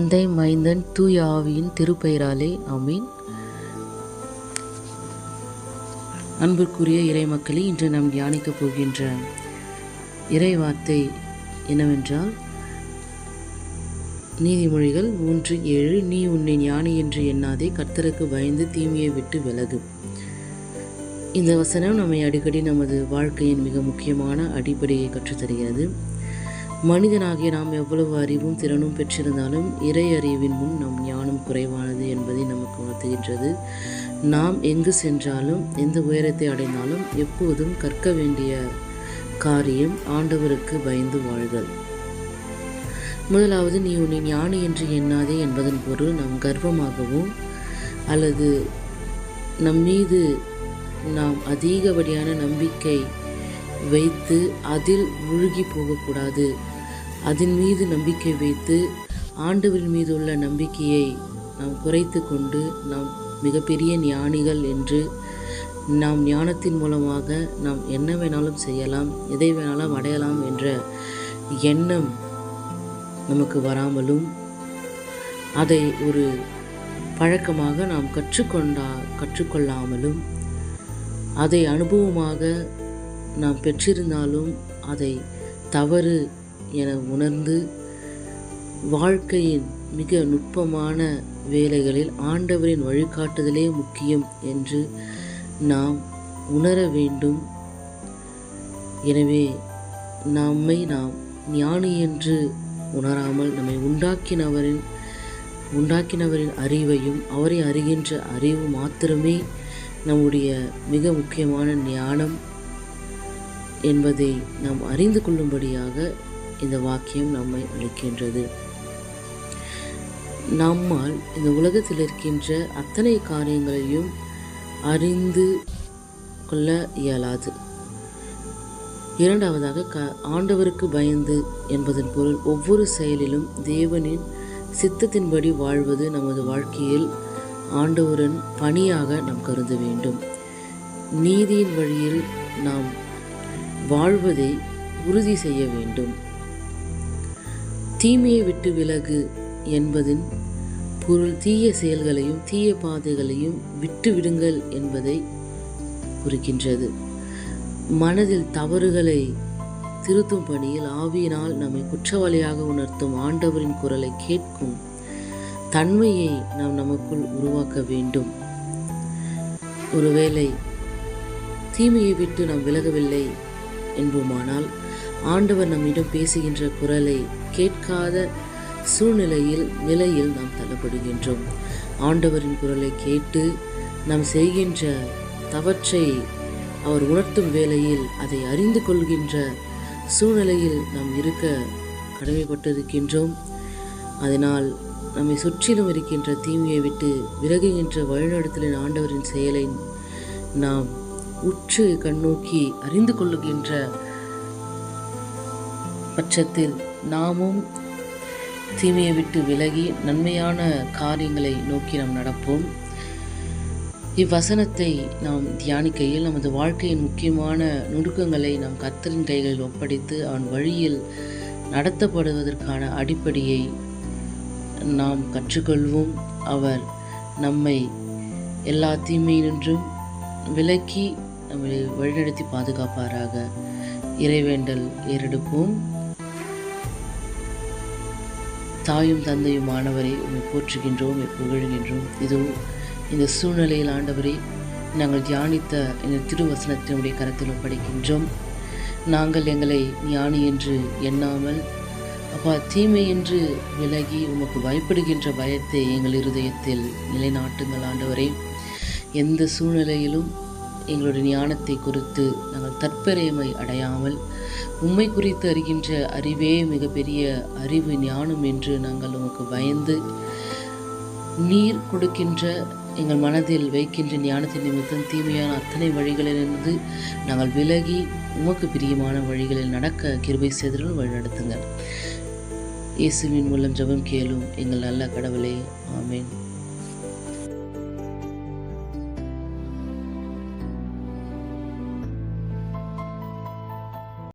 தந்தை மைந்தன் தூய ஆவியின் திருப்பெயராலே அமீன் அன்பிற்குரிய இறை மக்களே இன்று நாம் தியானிக்கப் போகின்ற இறை வார்த்தை என்னவென்றால் நீதிமொழிகள் மூன்று ஏழு நீ உன்னை ஞானி என்று எண்ணாதே கர்த்தருக்கு பயந்து தீமையை விட்டு விலகு. இந்த வசனம் நம்மை அடிக்கடி நமது வாழ்க்கையின் மிக முக்கியமான அடிப்படையை கற்றுத்தருகிறது. மனிதனாகிய நாம் எவ்வளவு அறிவும் திறனும் பெற்றிருந்தாலும் இறை அறிவின் முன் நம் ஞானம் குறைவானது என்பதை நமக்கு உணர்த்துகின்றது. நாம் எங்கு சென்றாலும் எந்த உயரத்தை அடைந்தாலும் எப்போதும் கற்க வேண்டிய காரியம் ஆண்டவருக்கு பயந்து வாழ்தல். முதலாவது நீ உன்னை ஞானி என்று எண்ணாதே என்பதன் பொருள் நாம் கர்வமாகவும் அல்லது நம் மீது நாம் அதிகப்படியான நம்பிக்கை வைத்து அதில் முழுகி போகக்கூடாது. அதன் மீது நம்பிக்கை வைத்து ஆண்டவரின் மீது உள்ள நம்பிக்கையை நாம் குறைத்து கொண்டு நாம் மிகப்பெரிய ஞானிகள் என்று நாம் ஞானத்தின் மூலமாக நாம் என்ன வேணாலும் செய்யலாம் எதை வேணாலும் அடையலாம் என்ற எண்ணம் நமக்கு வராமலும் அதை ஒரு பழக்கமாக நாம் கற்றுக்கொண்டா கற்றுக்கொள்ளாமலும் அதை அனுபவமாக நாம் பெற்றிருந்தாலும் அதை தவறு என உணர்ந்து வாழ்க்கையின் மிக நுட்பமான வேலைகளில் ஆண்டவரின் வழிகாட்டுதலே முக்கியம் என்று நாம் உணர வேண்டும். எனவே நம்மை நாம் ஞானி என்று உணராமல் நம்மை உண்டாக்கினவரின் உண்டாக்கினவரின் அறிவையும் அவரை அறிகின்ற அறிவு மாத்திரமே நம்முடைய மிக முக்கியமான ஞானம் என்பதை நாம் அறிந்து கொள்ளும்படியாக இந்த வாக்கியம் நம்மை அளிக்கின்றது நம்மால் இந்த உலகத்தில் இருக்கின்ற அத்தனை காரியங்களையும் அறிந்து கொள்ள இயலாது. இரண்டாவதாக க ஆண்டவருக்கு பயந்து என்பதன் பொருள் ஒவ்வொரு செயலிலும் தேவனின் சித்தத்தின்படி வாழ்வது நமது வாழ்க்கையில் ஆண்டவரின் பணியாக நாம் கருத வேண்டும். நீதியின் வழியில் நாம் வாழ்வதை உறுதி செய்ய வேண்டும். தீமையை விட்டு விலகு என்பதின் பொருள் தீய செயல்களையும் தீய பாதைகளையும் விட்டு விடுங்கள் என்பதை குறிக்கின்றது. மனதில் தவறுகளை திருத்தும் பணியில் ஆவியினால் நம்மை குற்றவாளியாக உணர்த்தும் ஆண்டவரின் குரலை கேட்கும் தன்மையை நாம் நமக்குள் உருவாக்க வேண்டும். ஒருவேளை தீமையை விட்டு நாம் விலகவில்லை என்போமானால் ஆண்டவர் நம்மிடம் பேசுகின்ற குரலை கேட்காத சூழ்நிலையில் நிலையில் நாம் தள்ளப்படுகின்றோம். ஆண்டவரின் குரலை கேட்டு நாம் செய்கின்ற தவற்றை அவர் உணர்த்தும் வேளையில் அதை அறிந்து கொள்கின்ற சூழ்நிலையில் நாம் இருக்க கடமைப்பட்டிருக்கின்றோம். அதனால் நம்மை சுற்றிலும் இருக்கின்ற தீமையை விட்டு விலகுகின்ற வழிநடத்தலின் ஆண்டவரின் செயலை நாம் உற்று கண்ணோக்கி அறிந்து கொள்ளுகின்ற பட்சத்தில் நாமும் தீமையை விட்டு விலகி நன்மையான காரியங்களை நோக்கி நாம் நடப்போம். இவ்வசனத்தை நாம் தியானிக்கையில் நமது வாழ்க்கையின் முக்கியமான நுணுக்கங்களை நாம் கத்தரின் கைகளில் ஒப்படைத்து அவன் வழியில் நடத்தப்படுவதற்கான அடிப்படையை நாம் கற்றுக்கொள்வோம். அவர் நம்மை எல்லா தீமையினின்றும் விலக்கி நம்மை வழிநடத்தி பாதுகாப்பாராக. இறைவேண்டல் ஏறெடுப்போம். தாயும் தந்தையும் ஆனவரை உண்மை போற்றுகின்றோம் புகழ்கின்றோம். இதோ இந்த சூழ்நிலையில் ஆண்டவரை நாங்கள் தியானித்த இந்த திருவசனத்தினுடைய கரத்தில் ஒப்படைக்கின்றோம் நாங்கள் எங்களை ஞானி என்று எண்ணாமல் அப்பா தீமை என்று விலகி உமக்கு பயப்படுகின்ற பயத்தை எங்கள் இருதயத்தில் நிலைநாட்டுங்கள் ஆண்டவரே. எந்த சூழ்நிலையிலும் எங்களுடைய ஞானத்தை குறித்து நாங்கள் தற்பெருமை அடையாமல் உண்மை குறித்து அறிகின்ற அறிவே மிகப்பெரிய அறிவு ஞானம் என்று நாங்கள் உமக்கு பயந்து நீர் கொடுக்கின்ற எங்கள் மனதில் வைக்கின்ற ஞானத்தின் நிமித்தம் தீமையான அத்தனை வழிகளிலிருந்து நாங்கள் விலகி உமக்கு பிரியமான வழிகளில் நடக்க கிருபை செய்தலும் வழிநடத்துங்கள். இயேசுவின் மூலம் ஜெபம் கேளும் எங்கள் நல்ல கடவுளே. ஆமேன்.